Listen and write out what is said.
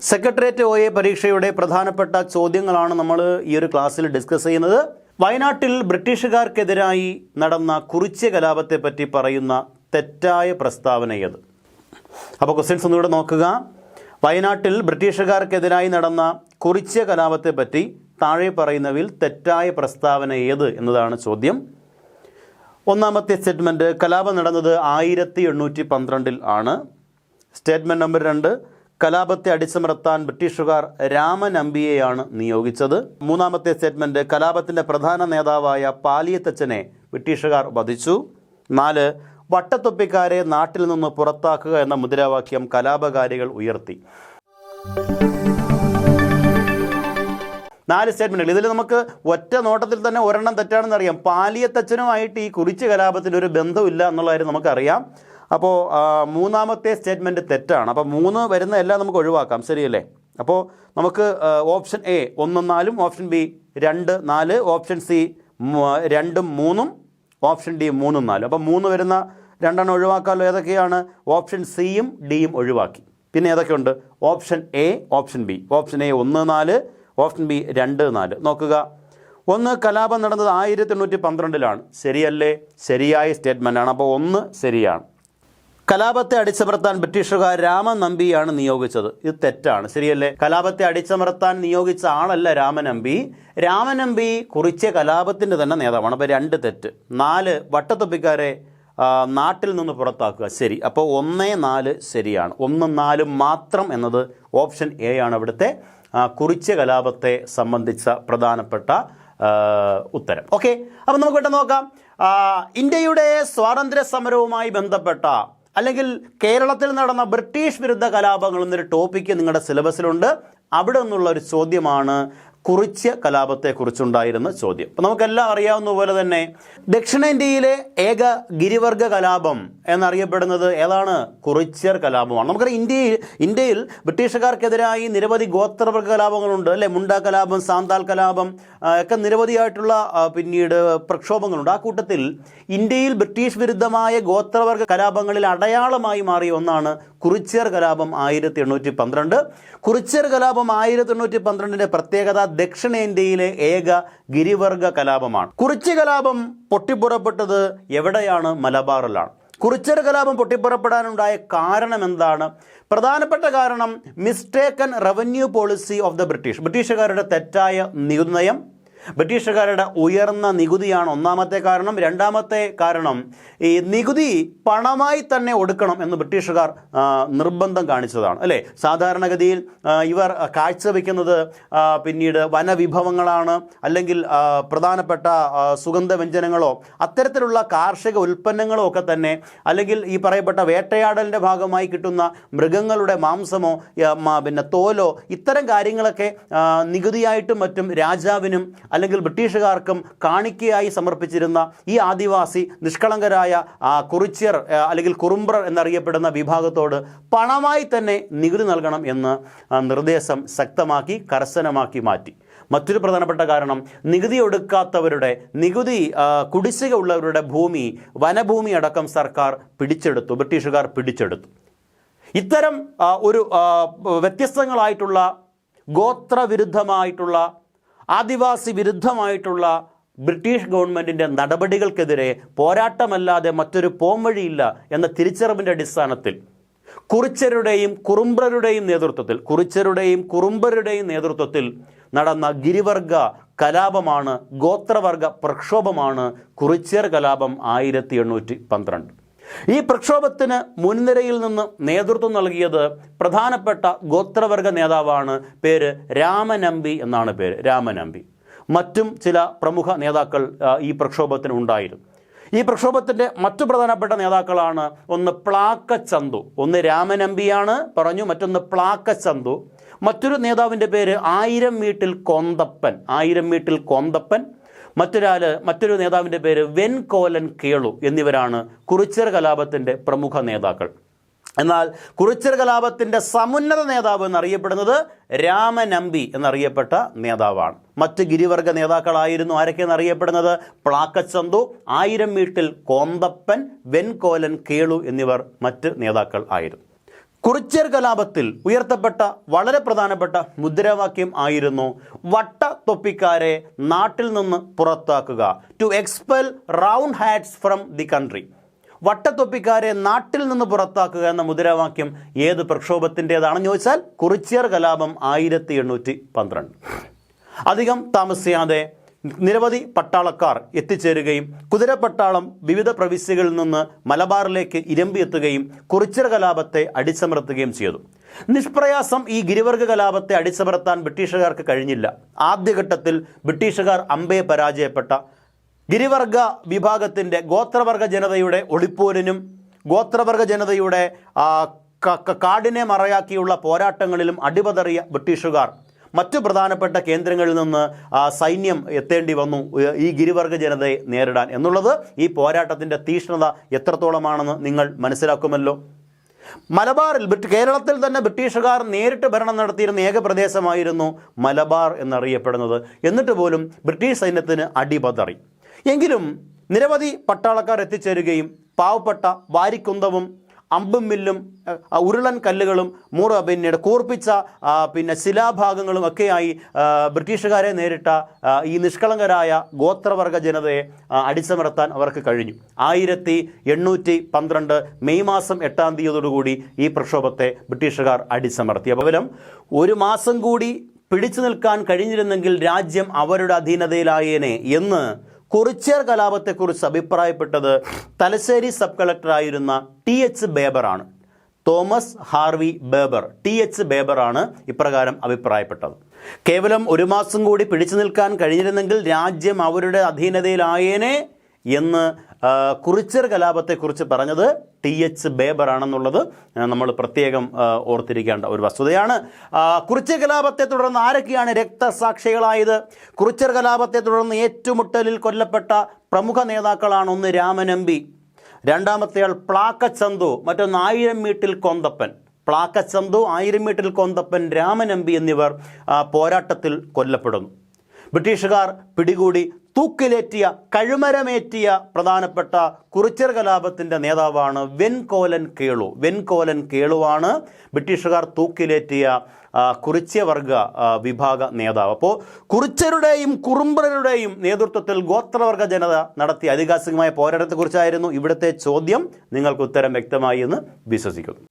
Secretariat O A പരീക്ഷയുടെ പ്രധാനപ്പെട്ട ചോദ്യങ്ങളാണ് നമ്മൾ ഈ ഒരു ക്ലാസ്സിൽ ഡിസ്കസ് ചെയ്യുന്നത്. വയനാട്ടിൽ ബ്രിട്ടീഷുകാർക്കെതിരായി നടന്ന കുറിച്യ കലാപത്തെ പറ്റി പറയുന്ന തെറ്റായ പ്രസ്താവന ഏത്? അപ്പോൾ ക്വസ്റ്റ്യൻസ് ഒന്നുകൂടെ നോക്കുക. വയനാട്ടിൽ ബ്രിട്ടീഷുകാർക്കെതിരായി നടന്ന കുറിച്യ കലാപത്തെ പറ്റി താഴെ പറയുന്നവയിൽ തെറ്റായ പ്രസ്താവന ഏത് എന്നതാണ് ചോദ്യം. ഒന്നാമത്തെ സ്റ്റേറ്റ്മെന്റ് കലാപം നടന്നത് ആയിരത്തി എണ്ണൂറ്റി പന്ത്രണ്ടിൽ ആണ്. സ്റ്റേറ്റ്മെന്റ് നമ്പർ രണ്ട് കലാപത്തെ അടിച്ചമർത്താൻ ബ്രിട്ടീഷുകാർ രാമനമ്പിയെയാണ് നിയോഗിച്ചത്. മൂന്നാമത്തെ സ്റ്റേറ്റ്മെന്റ് കലാപത്തിന്റെ പ്രധാന നേതാവായ പാലിയത്തച്ഛനെ ബ്രിട്ടീഷുകാർ വധിച്ചു. നാല് വട്ടത്തൊപ്പിക്കാരെ നാട്ടിൽ നിന്ന് പുറത്താക്കുക എന്ന മുദ്രാവാക്യം കലാപകാരികൾ ഉയർത്തി. നാല് സ്റ്റേറ്റ്മെന്റുകൾ. ഇതിൽ നമുക്ക് ഒറ്റ നോട്ടത്തിൽ തന്നെ ഒരെണ്ണം തെറ്റാണെന്ന് അറിയാം പാലിയത്തച്ഛനുമായിട്ട് ഈ കുറിച്ച് കലാപത്തിന് ഒരു ബന്ധമില്ല എന്നുള്ള കാര്യം നമുക്കറിയാം. അപ്പോൾ മൂന്നാമത്തെ സ്റ്റേറ്റ്മെന്റ് തെറ്റാണ്. അപ്പോൾ മൂന്ന് വരുന്ന എല്ലാം നമുക്ക് ഒഴിവാക്കാം. ശരിയല്ലേ? അപ്പോൾ നമുക്ക് ഓപ്ഷൻ എ ഒന്നും നാലും ഓപ്ഷൻ ബി രണ്ട് നാല് ഓപ്ഷൻ സി രണ്ടും മൂന്നും ഓപ്ഷൻ ഡി മൂന്നും നാലും. അപ്പോൾ മൂന്ന് വരുന്ന രണ്ടെണ്ണം ഒഴിവാക്കാമല്ലോ ഏതൊക്കെയാണ്? ഓപ്ഷൻ സിയും ഡിയും ഒഴിവാക്കി. പിന്നെ ഏതൊക്കെയുണ്ട്? Option A option B. Option A ഒന്ന് നാല് ഓപ്ഷൻ ബി രണ്ട് നാല്. നോക്കുക. ഒന്ന് കലാപം നടന്നത് ആയിരത്തി എണ്ണൂറ്റി പന്ത്രണ്ടിലാണ്. ശരിയല്ലേ? ശരിയായ സ്റ്റേറ്റ്മെന്റ് ആണ് അപ്പോൾ ഒന്ന് ശരിയാണ്. കലാപത്തെ അടിച്ചമർത്താൻ ബ്രിട്ടീഷുകാർ രാമൻ നമ്പിയാണ് നിയോഗിച്ചത്. ഇത് തെറ്റാണ്. ശരിയല്ലേ? കലാപത്തെ അടിച്ചമർത്താൻ നിയോഗിച്ച ആളല്ല രാമൻ രാമനമ്പി രാമനമ്പി കുറിച്ച കലാപത്തിന്റെ തന്നെ നേതാവാണ്. അപ്പോൾ രണ്ട് തെറ്റ്. നാല് വട്ടത്തൊപ്പിക്കാരെ നാട്ടിൽ നിന്ന് പുറത്താക്കുക. ശരി. അപ്പോൾ ഒന്നേ നാല് ശരിയാണ്. ഒന്നും നാലും മാത്രം എന്നത് ഓപ്ഷൻ എ ആണ് അവിടുത്തെ കുറിച്ച കലാപത്തെ സംബന്ധിച്ച പ്രധാനപ്പെട്ട ഉത്തരം. ഓക്കെ. അപ്പം നമുക്ക് പെട്ടെന്ന് നോക്കാം. ഇന്ത്യയുടെ സ്വാതന്ത്ര്യ സമരവുമായി ബന്ധപ്പെട്ട അല്ലെങ്കിൽ കേരളത്തിൽ നടന്ന ബ്രിട്ടീഷ് വിരുദ്ധ കലാപങ്ങൾ എന്നൊരു ടോപ്പിക്ക് നിങ്ങളുടെ സിലബസിലുണ്ട് അവിടെ നിന്നുള്ള ഒരു ചോദ്യമാണ് കുറിച്യ കലാപത്തെക്കുറിച്ചുണ്ടായിരുന്ന ചോദ്യം. അപ്പം നമുക്കെല്ലാം അറിയാവുന്ന പോലെ തന്നെ ദക്ഷിണേന്ത്യയിലെ ഏക ഗിരിവർഗ കലാപം എന്നറിയപ്പെടുന്നത് ഏതാണ്? കുറിച്യർ കലാപമാണ്. നമുക്കറിയാം ഇന്ത്യയിൽ ഇന്ത്യയിൽ ബ്രിട്ടീഷുകാർക്കെതിരായി നിരവധി ഗോത്രവർഗ കലാപങ്ങളുണ്ട് അല്ലെ? മുണ്ട കലാപം സാന്താൽ കലാപം ഒക്കെ നിരവധിയായിട്ടുള്ള പിന്നീട് പ്രക്ഷോഭങ്ങളുണ്ട്. ആ കൂട്ടത്തിൽ ഇന്ത്യയിൽ ബ്രിട്ടീഷ് വിരുദ്ധമായ ഗോത്രവർഗ കലാപങ്ങളിൽ അടയാളമായി മാറിയ ഒന്നാണ് കുറിച്യർ കലാപം ആയിരത്തി എണ്ണൂറ്റി പന്ത്രണ്ട്. കുറിച്യർ കലാപം ആയിരത്തി എണ്ണൂറ്റി പന്ത്രണ്ടിന്റെ പ്രത്യേകത ദക്ഷിണേന്ത്യയിലെ ഏക ഗിരിവർഗ കലാപമാണ്. കുറിച്യ കലാപം പൊട്ടിപ്പുറപ്പെട്ടത് എവിടെയാണ്? മലബാറിലാണ്. കുറിച്ചർ കലാപം പൊട്ടിപ്പുറപ്പെടാനുണ്ടായ കാരണം എന്താണ്? പ്രധാനപ്പെട്ട കാരണം mistaken revenue policy of the British ബ്രിട്ടീഷുകാരുടെ തെറ്റായ നിർണയം ബ്രിട്ടീഷുകാരുടെ ഉയർന്ന നികുതിയാണ് ഒന്നാമത്തെ കാരണം. രണ്ടാമത്തെ കാരണം ഈ നികുതി പണമായി തന്നെ ഒടുക്കണം എന്ന് ബ്രിട്ടീഷുകാർ നിർബന്ധം കാണിച്ചതാണ്. അല്ലേ? സാധാരണഗതിയിൽ ഇവർ കാഴ്ചവെക്കുന്നത് പിന്നീട് വനവിഭവങ്ങളാണ് അല്ലെങ്കിൽ പ്രധാനപ്പെട്ട സുഗന്ധവ്യഞ്ജനങ്ങളോ അത്തരത്തിലുള്ള കാർഷിക ഉൽപ്പന്നങ്ങളോ ഒക്കെ തന്നെ അല്ലെങ്കിൽ ഈ പറയപ്പെട്ട വേട്ടയാടലിന്റെ ഭാഗമായി കിട്ടുന്ന മൃഗങ്ങളുടെ മാംസമോ പിന്നെ തോലോ ഇത്തരം കാര്യങ്ങളൊക്കെ നികുതിയായിട്ടും മറ്റും രാജാവിനും അല്ലെങ്കിൽ ബ്രിട്ടീഷുകാർക്കും കാണിക്കയായി സമർപ്പിച്ചിരുന്ന ഈ ആദിവാസി നിഷ്കളങ്കരായ കുറിച്യർ അല്ലെങ്കിൽ കുറുമ്പ്രർ എന്നറിയപ്പെടുന്ന വിഭാഗത്തോട് പണമായി തന്നെ നികുതി നൽകണം എന്ന് നിർദ്ദേശം ശക്തമാക്കി കർശനമാക്കി മാറ്റി. മറ്റൊരു പ്രധാനപ്പെട്ട കാരണം നികുതി എടുക്കാത്തവരുടെ നികുതി കുടിശ്ശിക ഉള്ളവരുടെ ഭൂമി വനഭൂമി അടക്കം സർക്കാർ പിടിച്ചെടുത്തു ബ്രിട്ടീഷുകാർ പിടിച്ചെടുത്തു. ഇത്തരം ഒരു വ്യത്യസ്തങ്ങളായിട്ടുള്ള ഗോത്രവിരുദ്ധമായിട്ടുള്ള ആദിവാസി വിരുദ്ധമായിട്ടുള്ള ബ്രിട്ടീഷ് ഗവൺമെന്റിന്റെ നടപടികൾക്കെതിരെ പോരാട്ടമല്ലാതെ മറ്റൊരു പോംവഴിയില്ല എന്ന തിരിച്ചറിവിന്റെ അടിസ്ഥാനത്തിൽ കുറിച്ചരുടെയും കുറുമ്പരുടെയും നേതൃത്വത്തിൽ കുറിച്ചരുടെയും കുറുമ്പരുടെയും നേതൃത്വത്തിൽ നടന്ന ഗിരിവർഗ കലാപമാണ് ഗോത്രവർഗ പ്രക്ഷോഭമാണ് കുറിച്യർ കലാപം ആയിരത്തി എണ്ണൂറ്റി പന്ത്രണ്ട്. ഈ പ്രക്ഷോഭത്തിന് മുൻനിരയിൽ നിന്ന് നേതൃത്വം നൽകിയത് പ്രധാനപ്പെട്ട ഗോത്രവർഗ നേതാവാണ് പേര് രാമനമ്പി എന്നാണ് പേര് രാമനമ്പി. മറ്റും ചില പ്രമുഖ നേതാക്കൾ ഈ പ്രക്ഷോഭത്തിന് ഉണ്ടായിരുന്നു. ഈ പ്രക്ഷോഭത്തിന്റെ മറ്റു പ്രധാനപ്പെട്ട നേതാക്കളാണ് ഒന്ന് പ്ലാക്കച്ചന്തു ഒന്ന് രാമനമ്പിയാണ് പറഞ്ഞു മറ്റൊന്ന് പ്ലാക്കച്ചന്തു. മറ്റൊരു നേതാവിന്റെ പേര് ആയിരം വീട്ടിൽ കൊന്തപ്പൻ ആയിരം വീട്ടിൽ കൊന്തപ്പൻ മറ്റൊരാൾ മറ്റൊരു നേതാവിന്റെ പേര് വെൻകോലൻ കേളു എന്നിവരാണ് കുറിച്ചർ കലാപത്തിന്റെ പ്രമുഖ നേതാക്കൾ. എന്നാൽ കുറിച്ചർ കലാപത്തിന്റെ സമുന്നത നേതാവ് എന്നറിയപ്പെടുന്നത് രാമനമ്പി എന്നറിയപ്പെട്ട നേതാവാണ്. മറ്റ് ഗിരിവർഗ നേതാക്കളായിരുന്നു ആരൊക്കെയെന്ന് അറിയപ്പെടുന്നത് പ്ലാക്കച്ചന്തു ആയിരം വീട്ടിൽ കോന്തപ്പൻ വെൻകോലൻ കേളു എന്നിവർ മറ്റ് നേതാക്കൾ ആയിരുന്നു. കുറിച്യർ കലാപത്തിൽ ഉയർത്തപ്പെട്ട വളരെ പ്രധാനപ്പെട്ട മുദ്രാവാക്യം ആയിരുന്നു വട്ട തൊപ്പിക്കാരെ നാട്ടിൽ നിന്ന് പുറത്താക്കുക to expel round hats from the country വട്ടത്തൊപ്പിക്കാരെ നാട്ടിൽ നിന്ന് പുറത്താക്കുക എന്ന മുദ്രാവാക്യം ഏത് പ്രക്ഷോഭത്തിന്റെതാണെന്ന് ചോദിച്ചാൽ കുറിച്യർ കലാപം ആയിരത്തി എണ്ണൂറ്റി പന്ത്രണ്ട്. അധികം താമസിയാതെ നിരവധി പട്ടാളക്കാർ എത്തിച്ചേരുകയും കുതിരപ്പട്ടാളം വിവിധ പ്രവിശ്യകളിൽ നിന്ന് മലബാറിലേക്ക് ഇരമ്പിയെത്തുകയും കുറിച്ചിറ കലാപത്തെ അടിച്ചമർത്തുകയും ചെയ്തു. നിഷ്പ്രയാസം ഈ ഗിരിവർഗ കലാപത്തെ അടിച്ചമർത്താൻ ബ്രിട്ടീഷുകാർക്ക് കഴിഞ്ഞില്ല. ആദ്യഘട്ടത്തിൽ ബ്രിട്ടീഷുകാർ അമ്പയെ പരാജയപ്പെട്ട ഗിരിവർഗ വിഭാഗത്തിന്റെ ഗോത്രവർഗ ജനതയുടെ ഒളിപ്പോരിനും ഗോത്രവർഗ ജനതയുടെ കാടിനെ മറയാക്കിയുള്ള പോരാട്ടങ്ങളിലും അടിപതറിയ ബ്രിട്ടീഷുകാർ മറ്റു പ്രധാനപ്പെട്ട കേന്ദ്രങ്ങളിൽ നിന്ന് സൈന്യം എത്തേണ്ടി വന്നു ഈ ഗിരിവർഗ ജനതയെ നേരിടാൻ. എന്നുള്ളത് ഈ പോരാട്ടത്തിന്റെ തീഷ്ണത എത്രത്തോളമാണെന്ന് നിങ്ങൾ മനസ്സിലാക്കുമല്ലോ? മലബാറിൽ കേരളത്തിൽ തന്നെ ബ്രിട്ടീഷുകാർ നേരിട്ട് ഭരണം നടത്തിയിരുന്ന ഏക പ്രദേശമായിരുന്നു മലബാർ എന്നറിയപ്പെടുന്നത്. എന്നിട്ട് പോലും ബ്രിട്ടീഷ് സൈന്യത്തിന് അടിപതറി. എങ്കിലും നിരവധി പട്ടാളക്കാർ എത്തിച്ചേരുകയും പാവപ്പെട്ട വാരിക്കുന്തവും അമ്പും വില്ലും ഉരുളൻ കല്ലുകളും മൂറ പിന്നീട് കൂർപ്പിച്ച പിന്നെ ശിലാഭാഗങ്ങളും ഒക്കെയായി ബ്രിട്ടീഷുകാരെ നേരിട്ട ഈ നിഷ്കളങ്കരായ ഗോത്രവർഗ ജനതയെ അടിച്ചമർത്താൻ അവർക്ക് കഴിഞ്ഞു. ആയിരത്തി എണ്ണൂറ്റി പന്ത്രണ്ട് മെയ് മാസം എട്ടാം തീയതിയോടുകൂടി ഈ പ്രക്ഷോഭത്തെ ബ്രിട്ടീഷുകാർ അടിച്ചമർത്തി. കേവലം ഒരു മാസം കൂടി പിടിച്ചു നിൽക്കാൻ കഴിഞ്ഞിരുന്നെങ്കിൽ രാജ്യം അവരുടെ അധീനതയിലായേനെ എന്ന് കുറിച്യർ കലാപത്തെക്കുറിച്ച് അഭിപ്രായപ്പെട്ടത് തലശ്ശേരി സബ് കളക്ടറായിരുന്ന T H ബേബറാണ്. Thomas Harvey Baber T H ബേബറാണ് ഇപ്രകാരം അഭിപ്രായപ്പെട്ടത്. കേവലം ഒരു മാസം കൂടി പിടിച്ചു നിൽക്കാൻ കഴിഞ്ഞിരുന്നെങ്കിൽ രാജ്യം അവരുടെ അധീനതയിലായേനെ എന്ന് കുറിച്ചർ കലാപത്തെക്കുറിച്ച് പറഞ്ഞത് ടി എച്ച് ബേബർ ആണെന്നുള്ളത് നമ്മൾ പ്രത്യേകം ഓർത്തിരിക്കേണ്ട ഒരു വസ്തുതയാണ്. കുറിച്ച് കലാപത്തെ തുടർന്ന് ആരൊക്കെയാണ് രക്തസാക്ഷികളായത്? കുറിച്ചർ കലാപത്തെ തുടർന്ന് ഏറ്റുമുട്ടലിൽ കൊല്ലപ്പെട്ട പ്രമുഖ നേതാക്കളാണ് ഒന്ന് രാമനമ്പി രണ്ടാമത്തെയാൾ പ്ലാക്കച്ചന്തു മറ്റൊന്ന് ആയിരം വീട്ടിൽ കൊന്തപ്പൻ. പ്ലാക്കച്ചന്തു ആയിരം വീട്ടിൽ കൊന്തപ്പൻ രാമനമ്പി എന്നിവർ പോരാട്ടത്തിൽ കൊല്ലപ്പെടുന്നു. ബ്രിട്ടീഷുകാർ പിടികൂടി തൂക്കിലേറ്റിയ കഴുമരമേറ്റിയ പ്രധാനപ്പെട്ട കുറിച്യർ കലാപത്തിന്റെ നേതാവാണ് വെൻകോലൻ കേളു. വെൻകോലൻ കേളുവാണ് ബ്രിട്ടീഷുകാർ തൂക്കിലേറ്റിയ കുറിച്യവർഗ വിഭാഗ നേതാവ്. അപ്പോൾ കുറിച്യരുടെയും കുറുമ്പരുടെയും നേതൃത്വത്തിൽ ഗോത്രവർഗ ജനത നടത്തിയ ഐതിഹാസികമായ പോരാട്ടത്തെക്കുറിച്ചായിരുന്നു ഇവിടുത്തെ ചോദ്യം. നിങ്ങൾക്ക് ഉത്തരം വ്യക്തമായി എന്ന് വിശ്വസിക്കുന്നു.